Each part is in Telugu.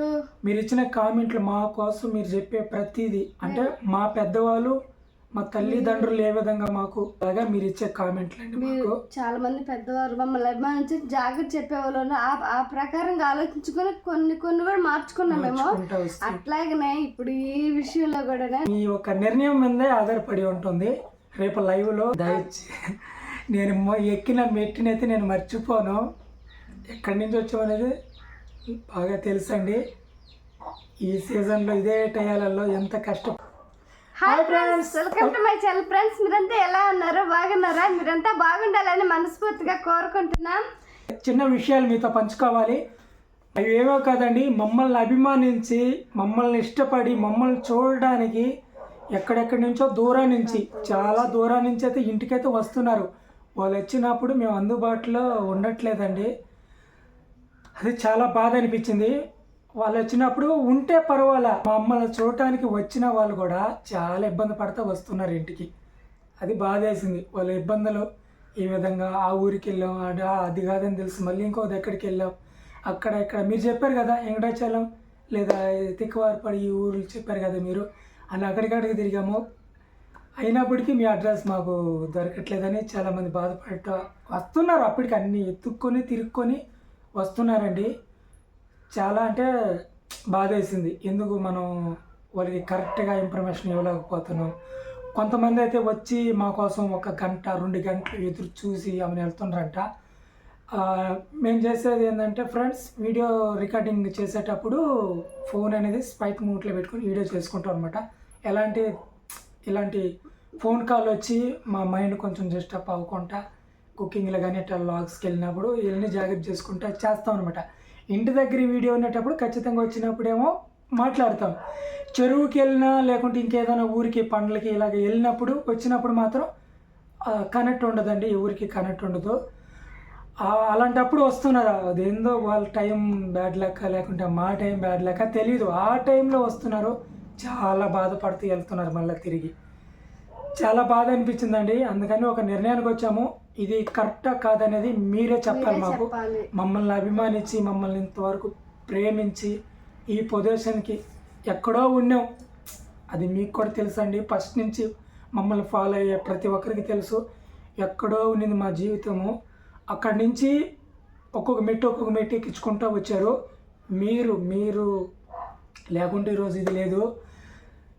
కామెంట్ మీరు ఇచ్చిన కామెంట్లు మా కోసం మీరు చెప్పే ప్రతిదీ. అంటే మా పెద్దవాళ్ళు మా తల్లిదండ్రులు ఏ విధంగా మాకు అలాగా మీరు ఇచ్చే కామెంట్లు అండి మీరు మాకు. చాలా మంది పెద్దవారు మమ్మల్ని అభిమానించి జాగ్రత్త చెప్పేవాళ్ళు ఉన్నారు. ఆ ఆ ప్రకారంగా ఆలోచించుకొని కొన్ని కొన్ని కూడా మార్చుకున్నాం మేము. మార్చుకుంటా వస్తాం. అట్లాగనే ఇప్పుడు ఈ విషయంలో కూడా మీ యొక్క నిర్ణయం మీదే ఆధారపడి ఉంటుంది. రేపు లైవ్లో దయచి నేను మొ- ఎక్కిన మెట్టినైతే నేను మర్చిపోను. ఎక్కడి నుంచి వచ్చామనేది బాగా తెలుసండి. ఈ సీజన్లో ఇదే టయాలలో ఎంత కష్టం. Hi friends welcome to my channel friends మీరంతా ఎలా ఉన్నారు? బాగున్నారా? మీరంతా బాగుండాలని మనస్ఫూర్తిగా కోరుకుంటున్నాం. చిన్న విషయాలు మీతో పంచుకోవాలి. అవి ఏవో కాదండి మమ్మల్ని అభిమానించి మమ్మల్ని ఇష్టపడి మమ్మల్ని చూడడానికి ఎక్కడెక్కడి నుంచో దూరం నుంచి చాలా దూరం నుంచి అయితే ఇంటికైతే వస్తున్నారు. వాళ్ళు వచ్చినప్పుడు మేము అందుబాటులో ఉండట్లేదండి. అది చాలా బాధ అనిపించింది. వాళ్ళు వచ్చినప్పుడు ఉంటే పర్వాలా. మమ్మల్ని చూడటానికి వచ్చిన వాళ్ళు కూడా చాలా ఇబ్బంది పడతా వస్తున్నారు ఇంటికి. అది బాధేసింది వాళ్ళ ఇబ్బందులు ఈ విధంగా ఆ ఊరికి వెళ్ళాం. అది కాదని తెలుసు. మళ్ళీ ఇంకో దగ్గరికి వెళ్ళాం. అక్కడ ఇక్కడ మీరు చెప్పారు కదా వెంకటాచలం లేదా తిక్కువారిపడి ఈ ఊరు చెప్పారు కదా మీరు. అని అక్కడికక్కడికి తిరిగాము. అయినప్పటికీ మీ అడ్రస్ మాకు దొరకట్లేదని చాలామంది బాధపడట వస్తున్నారు. అప్పటికి అన్ని ఎత్తుక్కొని తిరుక్కొని వస్తున్నారండి. చాలా అంటే బాధ వేసింది ఎందుకు మనం వాళ్ళకి కరెక్ట్గా ఇన్ఫర్మేషన్ ఇవ్వలేకపోతున్నాం. కొంతమంది అయితే వచ్చి మా కోసం ఒక గంట రెండు గంటలు ఎదురు చూసి ఆమెను వెళ్తున్నారంట. మేము చేసేది ఏంటంటే ఫ్రెండ్స్ వీడియో రికార్డింగ్ చేసేటప్పుడు ఫోన్ అనేది స్పైక్ మూట్లో పెట్టుకొని వీడియో చేసుకుంటాం అనమాట ఎలాంటి ఇలాంటి ఫోన్ కాల్ వచ్చి మా మైండ్ కొంచెం డిస్టర్బ్ అవ్వకుండా కుకింగ్లో కానీ ఇట్లా లాగ్స్కి వెళ్ళినప్పుడు వీళ్ళని జాగ్రత్త చేసుకుంటా చేస్తాం అనమాట ఇంటి దగ్గర వీడియో ఉండేటప్పుడు ఖచ్చితంగా వచ్చినప్పుడేమో మాట్లాడతాం. చెరువుకి వెళ్ళినా లేకుంటే ఇంకేదైనా ఊరికి పండ్లకి ఇలాగ వెళ్ళినప్పుడు వచ్చినప్పుడు మాత్రం కనెక్ట్ ఉండదండి. ఊరికి కనెక్ట్ ఉండదు. అలాంటప్పుడు వస్తున్నారు అదేందో వాళ్ళ టైం బ్యాడ్ లెక్క లేకుంటే మా టైం బ్యాడ్ లెక్క తెలియదు ఆ టైంలో వస్తున్నారు. చాలా బాధపడుతూ వెళ్తున్నారు మళ్ళీ తిరిగి. చాలా బాధ అనిపించిందండి. అందుకని ఒక నిర్ణయానికి వచ్చాము. ఇది కరెక్టా కాదనేది మీరే చెప్పాలి మాకు. మమ్మల్ని అభిమానించి మమ్మల్ని ఇంతవరకు ప్రేమించి ఈ పొజిషన్కి ఎక్కడో ఉన్నాం. అది మీకు కూడా తెలుసండి. ఫస్ట్ నుంచి మమ్మల్ని ఫాలో అయ్యే ప్రతి ఒక్కరికి తెలుసు. ఎక్కడో ఉన్నింది మా జీవితము. అక్కడి నుంచి ఒక్కొక్క మెట్టు ఒక్కొక్క మెట్టు ఎక్కించుకుంటూ వచ్చారు. మీరు మీరు లేకుంటే ఈరోజు ఇది లేదు.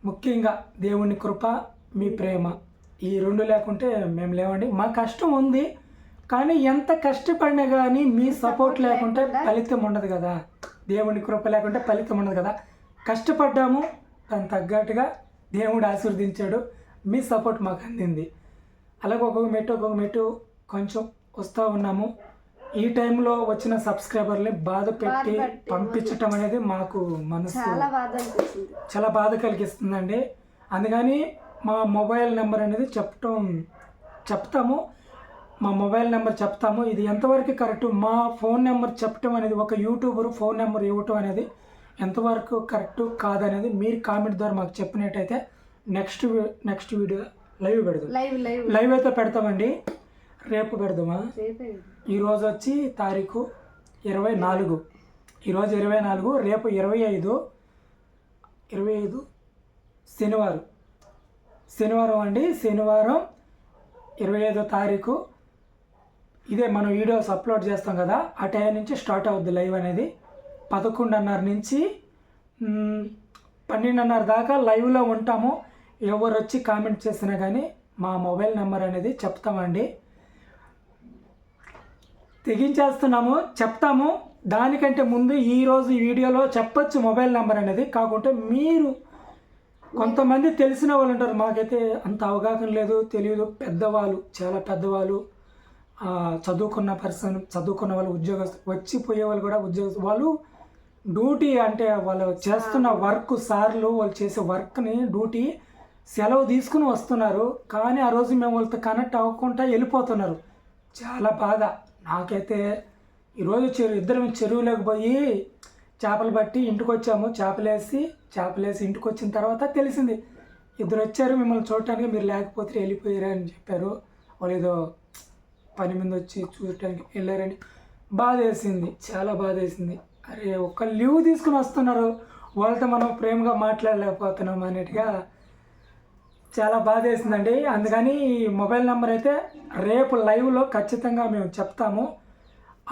ముఖ్యంగా దేవుని కృప మీ ప్రేమ. ఈ రెండు లేకుంటే మేము లేవండి. మా కష్టం ఉంది కానీ ఎంత కష్టపడినా కానీ మీ సపోర్ట్ లేకుంటే ఫలితం ఉండదు కదా. దేవుని కృప లేకుంటే ఫలితం ఉండదు కదా. కష్టపడ్డాము దానికి తగ్గట్టుగా దేవుడు ఆశీర్వదించాడు మీ సపోర్ట్ మాకు అందింది. అలాగే ఒక్కొక్క మెట్టు ఒక్కొక్క మెట్టు కొంచెం వస్తూ ఉన్నాము. ఈ టైంలో వచ్చిన సబ్స్క్రైబర్ని బాధ పెట్టి పంపించటం అనేది మాకు మనసు చాలా బాధ కలిగిస్తుందండి. అందుకని మా మొబైల్ నెంబర్ అనేది చెప్పటం చెప్తాము. మా మొబైల్ నెంబర్ చెప్తాము. ఇది ఎంతవరకు కరెక్ట్? మా ఫోన్ నెంబర్ చెప్పటం అనేది ఒక యూట్యూబర్ ఫోన్ నెంబర్ ఇవ్వటం అనేది ఎంతవరకు కరెక్ట్ కాదనేది మీరు కామెంట్ ద్వారా మాకు చెప్పినట్టయితే నెక్స్ట్ నెక్స్ట్ వీడియో లైవ్ పెడదాం. Live live. లైవ్ అయితే పెడతామండి. రేపు పెడదామా? రేపే. ఈరోజు వచ్చి తారీఖు ఇరవై నాలుగు. ఈరోజు ఇరవై నాలుగు రేపు ఇరవై ఐదు ఇరవై ఐదు శనివారం. శనివారం అండి. శనివారం ఇరవై ఐదో తారీఖు. ఇదే మనం వీడియోస్ అప్లోడ్ చేస్తాం కదా. ఆ టైం నుంచి స్టార్ట్ అవుద్ది లైవ్ అనేది. పదకొండున్నర నుంచి పన్నెండున్నర దాకా లైవ్లో ఉంటాము. ఎవరు వచ్చి కామెంట్ చేసినా కానీ మా మొబైల్ నెంబర్ అనేది చెప్తామండి. తెగించేస్తున్నాము చెప్తాము. దానికంటే ముందు ఈరోజు ఈ వీడియోలో చెప్పొచ్చు మొబైల్ నెంబర్ అనేది. కాకుంటే మీరు కొంతమంది తెలిసిన వాళ్ళు ఉంటారు. మాకైతే అంత అవగాహన లేదు తెలియదు. పెద్దవాళ్ళు చాలా పెద్దవాళ్ళు చదువుకున్న పర్సన్ చదువుకున్న వాళ్ళు ఉద్యోగస్తు వచ్చి పోయే వాళ్ళు కూడా ఉద్యోగస్తు వాళ్ళు డ్యూటీ అంటే వాళ్ళు చేస్తున్న వర్క్ సార్లు వాళ్ళు చేసే వర్క్ని డ్యూటీ సెలవు తీసుకుని వస్తున్నారు. కానీ ఆ రోజు మేము వాళ్ళతో కనెక్ట్ అవ్వకుండా వెళ్ళిపోతున్నారు. చాలా బాధ. నాకైతే ఈరోజు చెరువు ఇద్దరం చెరువులోకి పోయి చేపలు పట్టి ఇంటికి వచ్చాము. చేపలేసి చేపలేసి ఇంటికి వచ్చిన తర్వాత తెలిసింది. ఇద్దరు వచ్చారు మిమ్మల్ని చూడటానికి మీరు లేకపోతే వెళ్ళిపోయారు అని చెప్పారు. వాళ్ళు ఏదో పని మీద వచ్చి చూడటానికి వెళ్ళారని బాధ వేసింది చాలా బాధ వేసింది అరే ఒక లీవ్ తీసుకుని వస్తున్నారు. వాళ్ళతో మనం ప్రేమగా మాట్లాడలేకపోతున్నాం అన్నట్టుగా చాలా బాధ వేసిందండి అందుకని ఈ మొబైల్ నెంబర్ అయితే రేపు లైవ్లో ఖచ్చితంగా మేము చెప్తాము.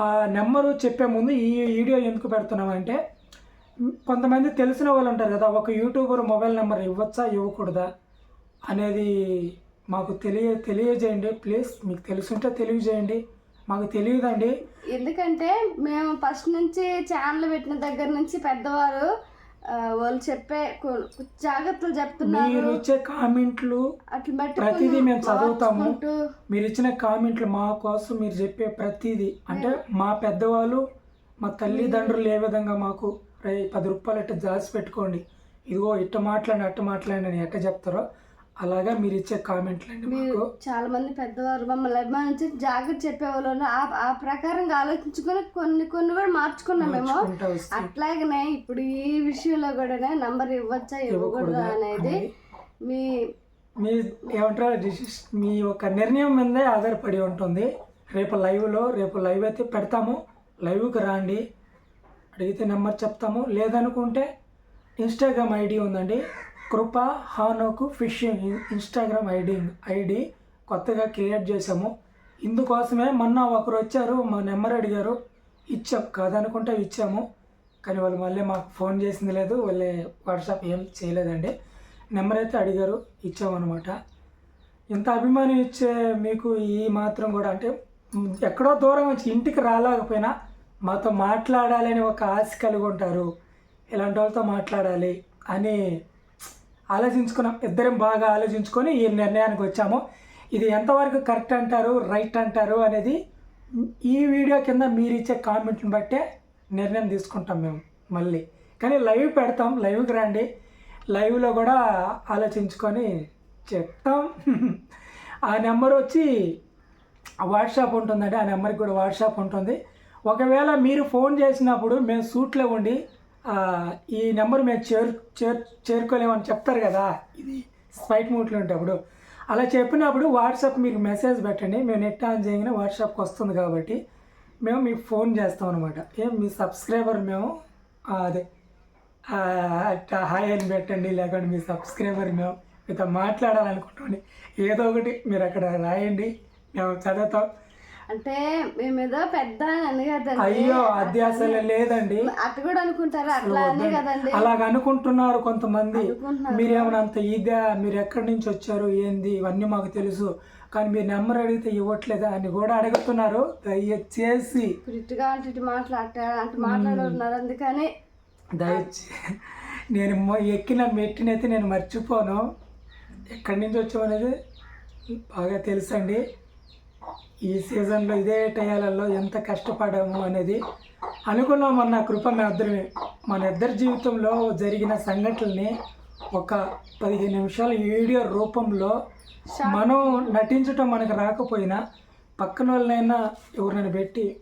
ఆ నెంబరు చెప్పే ముందు ఈ వీడియో ఎందుకు పెడుతున్నామంటే కొంతమంది తెలిసిన వాళ్ళు ఉంటారు కదా ఒక యూట్యూబర్ మొబైల్ నెంబర్ ఇవ్వచ్చా ఇవ్వకూడదా అనేది మాకు తెలియ తెలియజేయండి ప్లీజ్. మీకు తెలుసుంటే తెలియజేయండి. మాకు తెలియదండి. ఎందుకంటే మేము ఫస్ట్ నుంచి ఛానల్ పెట్టిన దగ్గర నుంచి పెద్దవారు ఆ, వాళ్ళు చెప్పే కొ- జాగ్రత్తలు చెప్తున్నారు. మీరు ఇచ్చే కామెంట్లు అట్లా ప్రతిదీ మేము చదువుతాము. మార్చుకుంటూ. మీరు ఇచ్చిన కామెంట్లు మా కోసం మీరు చెప్పే ప్రతిదీ. అంటే మా పెద్దవాళ్ళు మా తల్లిదండ్రులు ఏ విధంగా మాకు రే పది రూపాయలు ఇట్ట దాచి పెట్టుకోండి. ఇదిగో ఇట్ట మాట్లాడి అట్ట మాట్లాడి అని ఎట్ట చెప్తారో అలాగా మీరు ఇచ్చే కామెంట్లు అండి మీరు చాలా మంది పెద్దవారు మమ్మల్ని అభిమానించి జాగ్రత్త చెప్పేవాళ్ళు. ఆ ఆ ప్రకారంగా ఆలోచించుకొని కొన్ని కొన్ని కూడా మార్చుకున్నాం మేము. అట్లాగనే ఇప్పుడు ఈ విషయంలో కూడా నంబర్ ఇవ్వచ్చా ఇవ్వకూడదా అనేది మీ మీ ఏమంటారు డిసిస్ మీ యొక్క నిర్ణయం మీదే ఆధారపడి ఉంటుంది. రేపు లైవ్లో రేపు లైవ్ అయితే పెడతాము. లైవ్కి రాండి. అడిగితే నెంబర్ చెప్తాము. లేదనుకుంటే ఇన్స్టాగ్రామ్ ఐడి ఉందండి. కృప హానోకు ఫిషింగ్. ఇన్స్టాగ్రామ్ ఐడి ఐడి కొత్తగా క్రియేట్ చేసాము ఇందుకోసమే మొన్న ఒకరు వచ్చారు. మా నెంబర్ అడిగారు. ఇచ్చాం. కాదనుకుంటే ఇచ్చాము. కానీ వాళ్ళు మళ్ళీ మాకు ఫోన్ చేసింది లేదు. వాళ్ళే వాట్సాప్ ఏం చేయలేదండి. నెంబర్ అయితే అడిగారు. ఇచ్చామన్నమాట. ఇంత అభిమానం ఇచ్చే మీకు ఈ మాత్రం కూడా అంటే ఎక్కడో దూరం వచ్చి ఇంటికి రాలేకపోయినా మాతో మాట్లాడాలని ఒక ఆశ కలిగి ఉంటారు. ఇలాంటి వాళ్ళతో మాట్లాడాలి అని ఆలోచించుకున్నాం ఇద్దరం బాగా ఆలోచించుకొని ఈ నిర్ణయానికి వచ్చాము. ఇది ఎంతవరకు కరెక్ట్ అంటారు రైట్ అంటారు అనేది ఈ వీడియో కింద మీరు ఇచ్చే కామెంట్ని బట్టే నిర్ణయం తీసుకుంటాం మేము మళ్ళీ. కానీ లైవ్ పెడతాం లైవ్కి రండి. లైవ్లో కూడా ఆలోచించుకొని చెప్తాం. ఆ నెంబర్ వచ్చి వాట్సాప్ ఉంటుందండి. ఆ నెంబర్కి కూడా వాట్సాప్ ఉంటుంది. ఒకవేళ మీరు ఫోన్ చేసినప్పుడు మేము సూట్లో ఉండి ఈ నెంబర్ మేము చేరు చేరు చేరుకోలేమని చెప్తారు కదా ఇది స్పైట్ మూట్లో ఉంటప్పుడు అలా చెప్పినప్పుడు వాట్సాప్ మీకు మెసేజ్ పెట్టండి. మేము నెట్ ఆన్ చేయగానే వాట్సాప్కి వస్తుంది కాబట్టి మేము మీకు ఫోన్ చేస్తాం అనమాట ఏం మీ సబ్స్క్రైబర్ మేము అదే హాయ్ అని పెట్టండి. లేకుంటే మీ సబ్స్క్రైబర్ మేము మీతో మాట్లాడాలనుకుంటుంది ఏదో ఒకటి మీరు అక్కడ రాయండి. మేము చదువుతాం. అంటే మేము ఏదో పెద్ద అని కదండి. అయ్యో అది అసలు లేదండి. అట్లా కూడా అనుకుంటారు? అట్లా అని కదండి. అలాగ అనుకుంటున్నారు కొంతమంది. మీరేమైనా అంత ఇదా మీరు ఎక్కడి నుంచి వచ్చారు ఏంది ఇవన్నీ మాకు తెలుసు. కానీ మీరు నెంబర్ అడిగితే ఇవ్వట్లేదా అని కూడా అడుగుతున్నారు. దయచేసి. ఇటుగా అంటే మాట్లాడతారు అంటే మాట్లాడుతున్నారు అందుకని దయచే. నేను ఎక్కిన మెట్టినైతే నేను మర్చిపోను. ఎక్కడి నుంచి వచ్చామనేది బాగా తెలుసండి. ఈ సీజన్లో ఇదే టయాలలో ఎంత కష్టపడాము అనేది అనుకున్నాం నా కృప మన మన ఇద్దరి జీవితంలో జరిగిన సంఘటనల్ని ఒక పదిహేను నిమిషాల వీడియో రూపంలో మనం నటించటం మనకు రాకపోయినా పక్కన వాళ్ళనైనా ఎవరినైనా పెట్టి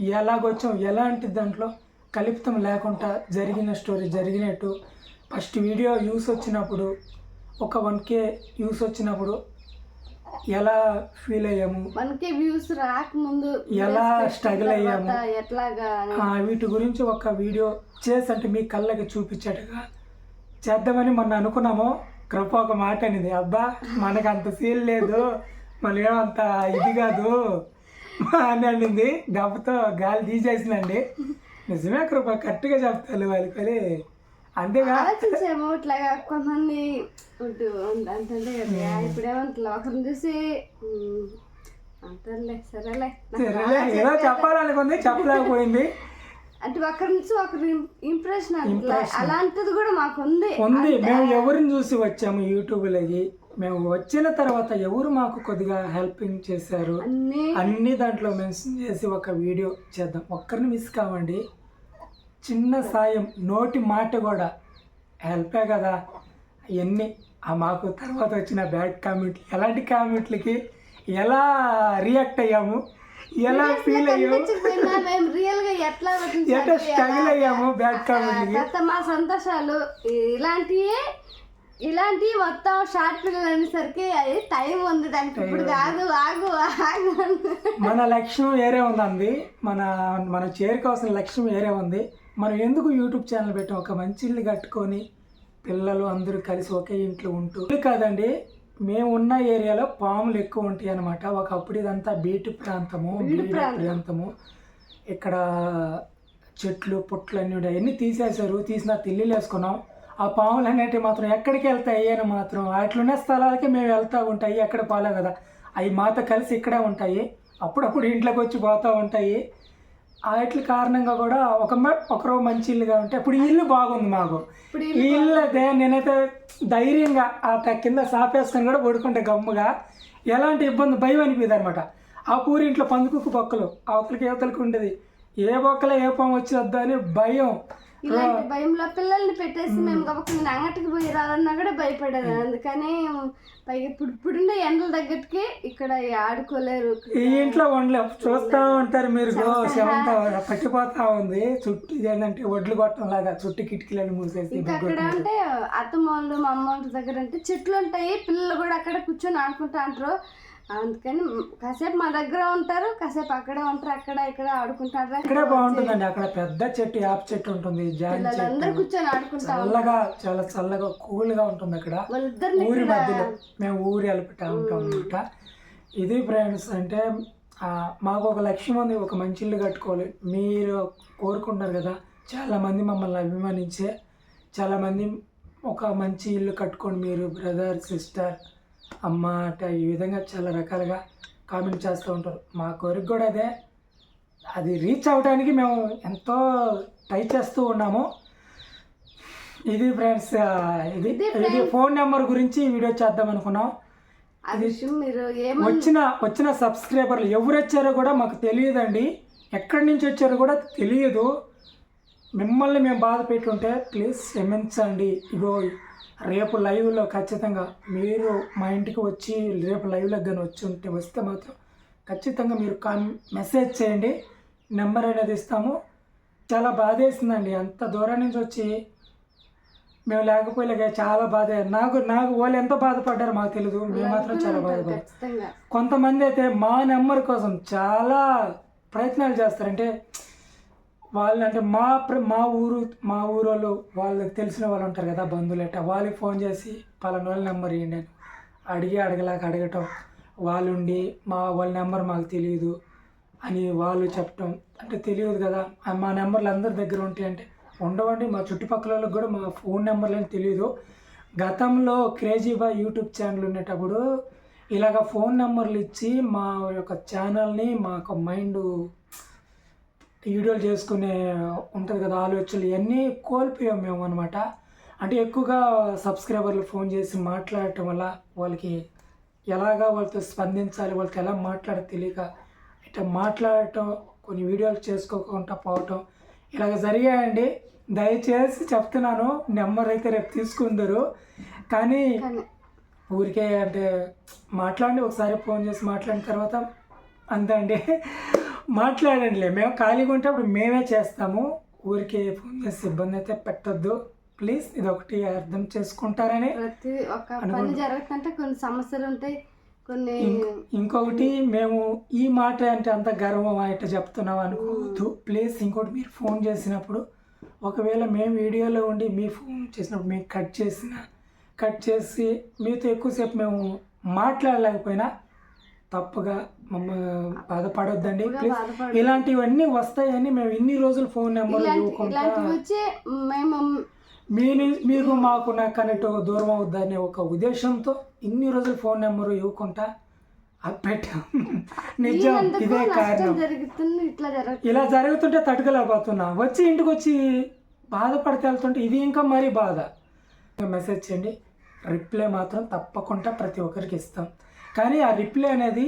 ఎలాగొచ్చాం ఎలాంటి దాంట్లో కలుపుతం లేకుండా జరిగిన స్టోరీ జరిగినట్టు. ఫస్ట్ వీడియో యూస్ వచ్చినప్పుడు ఒక వన్ కే యూస్ వచ్చినప్పుడు ఎలా ఫీల్ అయ్యాము? మనకి వ్యూస్ రాకముందు ఎలా పెట్టిన అయ్యాము? ఎట్లాగా వీటి గురించి ఒక వీడియో చేసి అంటే మీ కళ్ళకి చూపించేట్టుగా చేద్దామని మొన్న అనుకున్నాము. కృప ఒక మాట అనేది. అబ్బా మనకు అంత సీల్ లేదు. మళ్ళీ అంత ఇది కాదు అని అనింది. దెబ్బతో గాలి తీసేసిందండి. నిజమే కృప కరెక్ట్గా చెప్తాను వాళ్ళకి అంతేగా? ఆలోచించాము ఇట్లాగా కొంతమంది అంటుంటే కదా. ఇప్పుడేమో ఇట్లా ఒకరిని చూసి సరేలే. సరేలే ఏదో చెప్పాలనుకుంది చెప్పలేకపోయింది. అంటే ఒకరి నుంచి ఒకరి ఇంప్రెషన్ అలాంటిది కూడా మాకు ఉంది. ఉంది మేము ఎవరిని చూసి వచ్చాము యూట్యూబ్లోకి? మేము వచ్చిన తర్వాత ఎవరు మాకు కొద్దిగా హెల్పింగ్ చేశారు? అన్ని అన్ని దాంట్లో మెన్షన్ చేసి ఒక వీడియో చేద్దాం. ఒక్కరిని మిస్ కావండి. చిన్న సాయం నోటి మాట కూడా హెల్పే కదా. అవన్నీ ఆ మాకు తర్వాత వచ్చిన బ్యాడ్ కామెంట్లు. ఎలాంటి కామెంట్లకి ఎలా రియాక్ట్ అయ్యాము? ఎలా ఫీల్ అయ్యాము? కనిపించకపోయినా మేము రియల్గా ఎట్లా ఎట్లా స్ట్రగుల్ అయ్యాము బ్యాడ్ కామెంట్లకి? మా సంతోషాలు. ఇలాంటివి ఇలాంటివి మొత్తం షార్ట్ ఫిల్మ్ అనేసరికి అది టైం ఉంది దానికి. ఇప్పుడు కాదు ఆగు ఆగు. మన లక్ష్యం వేరే ఉందండి. మన మన చేరుకోవాల్సిన లక్ష్యం వేరే ఉంది. మనం ఎందుకు యూట్యూబ్ ఛానల్ పెట్టాం? ఒక మంచి ఇల్లు కట్టుకొని పిల్లలు అందరూ కలిసి ఒకే ఇంట్లో ఉంటూ కాదండి మేము ఉన్న ఏరియాలో పాములు ఎక్కువ ఉంటాయి అనమాట ఒకప్పుడు ఇదంతా బీటు ప్రాంతము ప్రాంతము. ఇక్కడ చెట్లు పుట్లు అన్ని ఉన్నాయి అన్నీ తీసేశారు తీసిన తిల్లీలు వేసుకున్నాం. ఆ పాములు అనేటివి మాత్రం ఎక్కడికి వెళ్తాయి అని మాత్రం వాటిలోనే స్థలాలకి మేము వెళ్తూ ఉంటాయి. ఎక్కడ పోలే కదా? అవి మాతో కలిసి ఇక్కడే ఉంటాయి. అప్పుడప్పుడు ఇంట్లోకి వచ్చి పోతూ ఉంటాయి. వాటి కారణంగా కూడా ఒక ఒకరో మంచి ఇల్లుగా ఉంటే ఇప్పుడు ఇల్లు బాగుంది మాకు. ఈ ఇల్లు అయితే నేనైతే ధైర్యంగా ఆ త- కింద సాపేసుకొని కూడా పడుకుంటే గమ్ముగా ఎలాంటి ఇబ్బంది భయం అనిపిది అనమాట. ఆ పూరి ఇంట్లో పందుకుక్కు బొక్కలు అవతలకి యువతలకి ఉండేది. ఏ బొక్కలో ఏ పాము వచ్చి వద్దా అని భయం. ఇలాంటి భయంలో పిల్లల్ని పెట్టేసి మేము. గబక్కుని అంగటికి పోయి రావాలన్నా కూడా భయపడేది. అందుకని పైగా ఇప్పుడు ఇప్పుడున్న ఎండల తగ్గట్టుకి ఇక్కడ ఆడుకోలేరు. ఈ ఇంట్లో ఉండలేం. చూస్తూ ఉంటారు మీరు. సెవంత పట్టిపోతా ఉంది. చుట్టూ ఏంటంటే ఒడ్లు కొట్టడం లాగా చుట్టూ కిటికీలను మూసేసి ఇంకా అక్కడ అంటే అత్తమ్మ వాళ్ళు మా అమ్మ వాళ్ళ దగ్గర అంటే చెట్లు ఉంటాయి. పిల్లలు కూడా అక్కడ కూర్చొని ఆడుకుంటా అంటారు. అందుకని కాసేపు మా దగ్గర ఉంటారు కాసేపు అక్కడే ఉంటారు అక్కడ ఇక్కడ ఆడుకుంటారు. ఇక్కడే బాగుంటుందండి అక్కడ పెద్ద చెట్టు యాప చెట్టు ఉంటుంది పిల్లలందరూ కూర్చొని ఆడుకుంటా చల్లగా చాలా చల్లగా కూల్గా ఉంటుంది అక్కడ. ఊరి మధ్యలో మేము ఊరి వెళ్ళిపెట్టా ఉంటాం అనమాట ఇది ఫ్రెండ్స్ అంటే మాకు ఒక లక్ష్యం ఉంది ఒక మంచి ఇల్లు కట్టుకోవాలి. మీరు కోరుకుంటారు కదా చాలా మంది మమ్మల్ని అభిమానించే చాలా మంది ఒక మంచి ఇల్లు కట్టుకోండి మీరు బ్రదర్ సిస్టర్ అమ్మ అట ఈ విధంగా చాలా రకాలుగా కామెంట్ చేస్తూ ఉంటారు. మా కోరిక కూడా అదే. అది రీచ్ అవ్వడానికి మేము ఎంతో ట్రై చేస్తూ ఉన్నాము. ఇది ఫ్రెండ్స్ ఇది ఇది ఫోన్ నెంబర్ గురించి వీడియో చేద్దాం అనుకున్నాం. వచ్చిన వచ్చిన సబ్స్క్రైబర్లు ఎవరు వచ్చారో కూడా మాకు తెలియదండి. ఎక్కడి నుంచి వచ్చారో కూడా తెలియదు. మిమ్మల్ని మేము బాధ పెట్టుంటే ప్లీజ్ క్షమించండి. ఇగో రేపు లైవ్లో ఖచ్చితంగా మీరు మా ఇంటికి వచ్చి రేపు లైవ్లో కానీ వచ్చి ఉంటే వస్తే మాత్రం ఖచ్చితంగా మీరు కాన్ మెసేజ్ చేయండి. నెంబర్ అనేది ఇస్తాము. చాలా బాధేసిందండి. అంత దూరం నుంచి వచ్చి మేము లేకపోయే చాలా బాధ. నాకు నాకు వాళ్ళు ఎంత బాధపడ్డారో మాకు తెలియదు మేము మాత్రం చాలా బాధపడ్డాం. కొంతమంది అయితే మా నెంబర్ కోసం చాలా ప్రయత్నాలు చేస్తారంటే వాళ్ళని అంటే మా ప్ర- మా ఊరు మా ఊరోళ్ళు వాళ్ళకి తెలిసిన వాళ్ళు ఉంటారు కదా బంధువులు అట్ట వాళ్ళకి ఫోన్ చేసి పలానా వాళ్ళ నెంబర్ ఇవ్వండి అని. అడిగి అడగలేక అడగటం. వాళ్ళు ఉండి మా వాళ్ళ నెంబర్ మాకు తెలియదు అని వాళ్ళు చెప్పటం. అంటే తెలియదు కదా. మా నెంబర్లు అందరి దగ్గర ఉంటాయి అంటే ఉండవండి. మా చుట్టుపక్కల వాళ్ళకి కూడా మా ఫోన్ నెంబర్లు అని తెలియదు గతంలో క్రేజీ బాయ్ యూట్యూబ్ ఛానల్ ఉండేటప్పుడు ఇలాగ ఫోన్ నెంబర్లు ఇచ్చి మా యొక్క ఛానల్ని మా యొక్క మైండ్ వీడియోలు చేసుకునే ఉంటుంది కదా ఆలోచనలు ఇవన్నీ కోల్పోయాం మేము అనమాట అంటే ఎక్కువగా సబ్స్క్రైబర్లు ఫోన్ చేసి మాట్లాడటం వల్ల వాళ్ళకి ఎలాగా వాళ్ళతో స్పందించాలి వాళ్ళతో ఎలా మాట్లాడ తెలియక ఇట్లా మాట్లాడటం కొన్ని వీడియోలు చేసుకోకుండా పోవటం ఇలాగ జరిగాయండి. దయచేసి చెప్తున్నాను నెంబర్ అయితే రేపు తీసుకుందరు. కానీ కానీ ఊరికే అంటే మాట్లాడండి ఒకసారి ఫోన్ చేసి మాట్లాడిన తర్వాత అంతే అండి. మాట్లాడండిలే. మేము ఖాళీగా ఉంటే అప్పుడు మేమే చేస్తాము. ఊరికే ఫోన్ చేసి ఇబ్బంది అయితే పెట్టొద్దు. ప్లీజ్ ఇది ఒకటి అర్థం చేసుకుంటారని ప్రతి ఒక్క పని జరుగుతుంటే కొన్ని సమస్యలు ఉంటాయి. కొన్ని ఇంకొకటి మేము ఈ మాట అంటే అంత గర్వం ఇట్లా చెప్తున్నాం అనుకోవద్దు. ప్లీజ్ ఇంకోటి మీరు ఫోన్ చేసినప్పుడు ఒకవేళ మేము వీడియోలో ఉండి మీ ఫోన్ చేసినప్పుడు మేము కట్ చేసిన కట్ చేసి మీతో ఎక్కువసేపు మేము మాట్లాడలేకపోయినా తప్పుగా మమ్మల్ని బాధపడొద్దండి. ప్లీజ్ ఇలాంటివన్నీ వస్తాయని మేము ఇన్ని రోజులు ఫోన్ నెంబర్ ఇలాంటి ఇవ్వకుండా ఇలాంటివి వచ్చి మేము మీ ని- మీకు నాకు కనెక్ట్ దూరం అవుద్దనే ఒక ఉద్దేశంతో ఇన్ని రోజులు ఫోన్ నెంబర్ ఇవ్వకుండా పెట్టాం. నిజం ఇదే కారణం. ఇలా జరుగుతుంటే తట్టుకోలేకపోతున్నా. వచ్చి ఇంటికి వచ్చి బాధపడితే వెళ్తుంటే ఇది ఇంకా మరీ బాధ. మెసేజ్ చేయండి. రిప్లై మాత్రం తప్పకుండా ప్రతి ఒక్కరికి ఇస్తాం. కానీ ఆ రిప్లై అనేది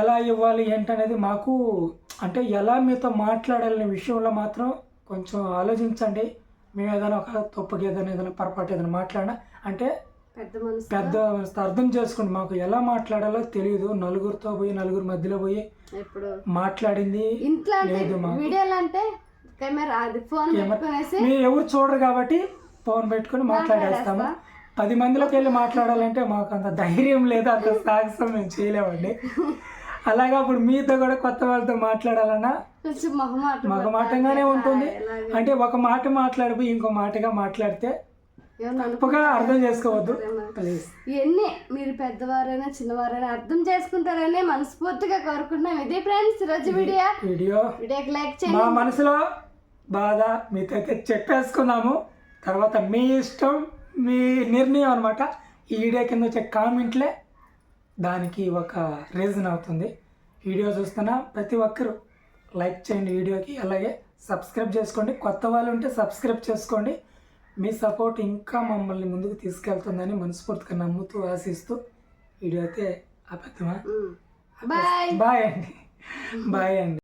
ఎలా ఇవ్వాలి ఏంటనేది మాకు అంటే ఎలా మీతో మాట్లాడాలనే విషయంలో మాత్రం కొంచెం ఆలోచించండి. మేము ఏదైనా ఒక తప్పుకి ఏదైనా ఏదైనా పొరపాటు ఏదైనా మాట్లాడినా అంటే పెద్ద అర్థం చేసుకోండి. మాకు ఎలా మాట్లాడాలో తెలియదు. నలుగురితో పోయి నలుగురు మధ్యలో పోయి ఇప్పుడు మాట్లాడింది లేదు మాకు. వీడియోలు అంటే కెమెరా అది ఫోన్ పెట్టుకునేసి మీరు ఎవరు చూడరు కాబట్టి ఫోన్ పెట్టుకొని మాట్లాడేస్తాము. పది మందిలోకి వెళ్ళి మాట్లాడాలంటే మాకు అంత ధైర్యం లేదు అంత సాహసం మేము చేయలేమండి. అలాగా అప్పుడు మీతో కూడా కొత్త వాళ్ళతో మాట్లాడాలన్నా మగమాటంగానే ఉంటుంది. అంటే ఒక మాట మాట్లాడిపోయి ఇంకో మాటగా మాట్లాడితే తప్పుగా అర్థం చేసుకోవద్దు. ప్లీజ్. ఇవన్నీ మీరు పెద్దవారైనా చిన్నవారైనా అర్థం చేసుకుంటారని మనస్ఫూర్తిగా కోరుకుంటున్నాం. ఇది ఫ్రెండ్స్ ఈరోజు వీడియో. వీడియో. వీడియోకి లైక్ మా చేయండి. మనసులో బాధ మీతో అయితే చెప్పేసుకున్నాము. తర్వాత మీ ఇష్టం మీ నిర్ణయం అనమాట ఈ వీడియో కింద వచ్చే కామెంట్లే దానికి ఒక రీజన్ అవుతుంది. వీడియో చూస్తున్న ప్రతి ఒక్కరు లైక్ చేయండి వీడియోకి. అలాగే సబ్స్క్రైబ్ చేసుకోండి. కొత్త వాళ్ళు ఉంటే సబ్స్క్రైబ్ చేసుకోండి. మీ సపోర్ట్ ఇంకా మమ్మల్ని ముందుకు తీసుకెళ్తుందని మనస్ఫూర్తిగా నమ్ముతూ ఆశిస్తూ వీడియో అయితే బాయ్ బాయ్ అండి. బాయ్ అండి.